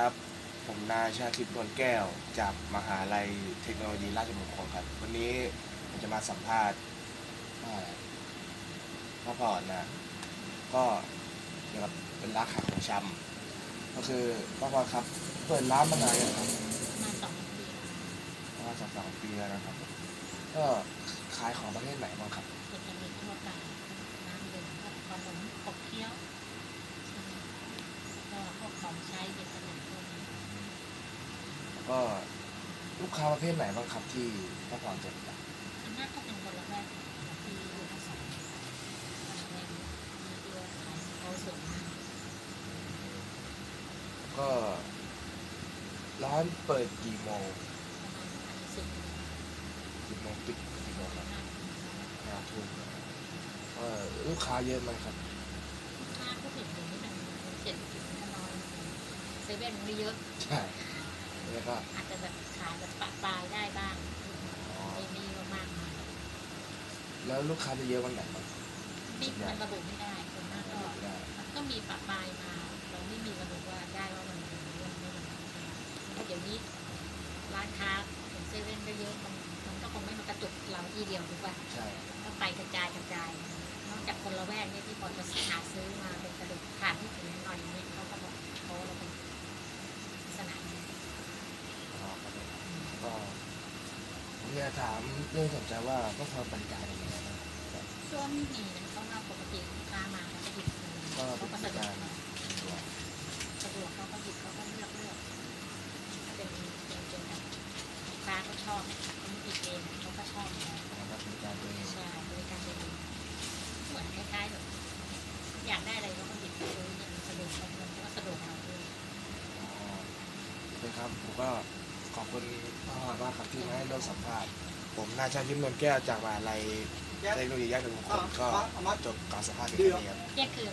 ครับ ผมนายชาทิพย์นวลแก้ว จากมหาลัยเทคโนโลยีราชมงคลครับ วันนี้ผมจะมาสัมภาษณ์ว่าพ่อพรนะ ก็เกี่ยวกับเป็นร้านขายของชำก็คือพ่อพรครับ เปิดร้านมานานยังครับมาสองปีประมาณสองสามปีแล้วนะครับ ก็ขายของประเภทไหนบ้างครับเด็กเด็กทั่วไปน้ำดื่มพวกขนมขบเคี้ยวก็พวกของใช้เด็กขนาดพวกนี้ แล้ว ก็ลูกค้าประเภทไหนบ้างครับที่พ่อพรเจอประจำอันนั้นก็เป็นคนละแวกที่อยู่ทั้งสองคนละแวกมีเดียวขายเขาสูงมากก็ร้านเปิดกี่โมงประมาณพันสิบกี่โมงปิดกี่โมงครับห้าห้าทุ่มเออลูกค้าเยอะไหมครับห้าก็เห็นอย่างนี้มันเจ็ดสิบน้อยเซเว่นไม่เยอะ ใช่ แล้วก็อาจจะแบบขายแบบปะปลายได้บ้างอ๋อไม่มีมากมายแล้วลูกค้าจะเยอะวันไหนบ้างนี่มันระบุไม่ได้คนมากก็ไม่ได้มันก็มีปะปลายมา เราไม่มีระบุว่าได้ว่ามันมีเรื่องไม่มีเพราะเดี๋ยวนี้ร้านค้าอย่างเซเว่นก็เยอะมันมันก็คงไม่มากระจุกเราที่เดียวถูกป่ะใช่ก็ไปกระจายกระจายนอกจากคนละแวกเนี่ยที่พอจะหาซื้อมาเป็นกระดูกขาดที่ถึงหน่อยนิดเขาก็บอกเขาเราเป็นลักษณะนี้ อ๋อครับผมก็ผมอยากถามเรื่องสนใจว่าก็พอบริการเป็นยังไงบ้างแบบช่วงนี้นะเขาว่าปกติลูกค้ามาแล้วก็หยิบเลยก็เขาเป็ก็นสะริดวการหน่อยตัวสะดวกเขาก็หยิบเขาก็เลือกเลือกเป็นเป็นเป็นแบบลูกค้าก็ชอบเขาไม่ติดเองเขาก็ชอบอยู่แล้วนะครับบริการตัวเองใช่บริการตัวเองเหมือนคล้ายๆแบบอยากได้อะไรเขาก็หยิบไปซื้อเลยมันสะดวกเขามันก็สะดวกเราด้วย อ๋อโอเคครับผมก็ ขอบคุณพ่อมากครับที่มาให้ร่วมสัมภาษณ์ผมนายชาทิพย์นวลแก้วจากมหาลัยเทคโนโลยีย่าชมงคลก็จบการสัมภาษณ์เพียงเท่านี้ครับเที่ยงคืน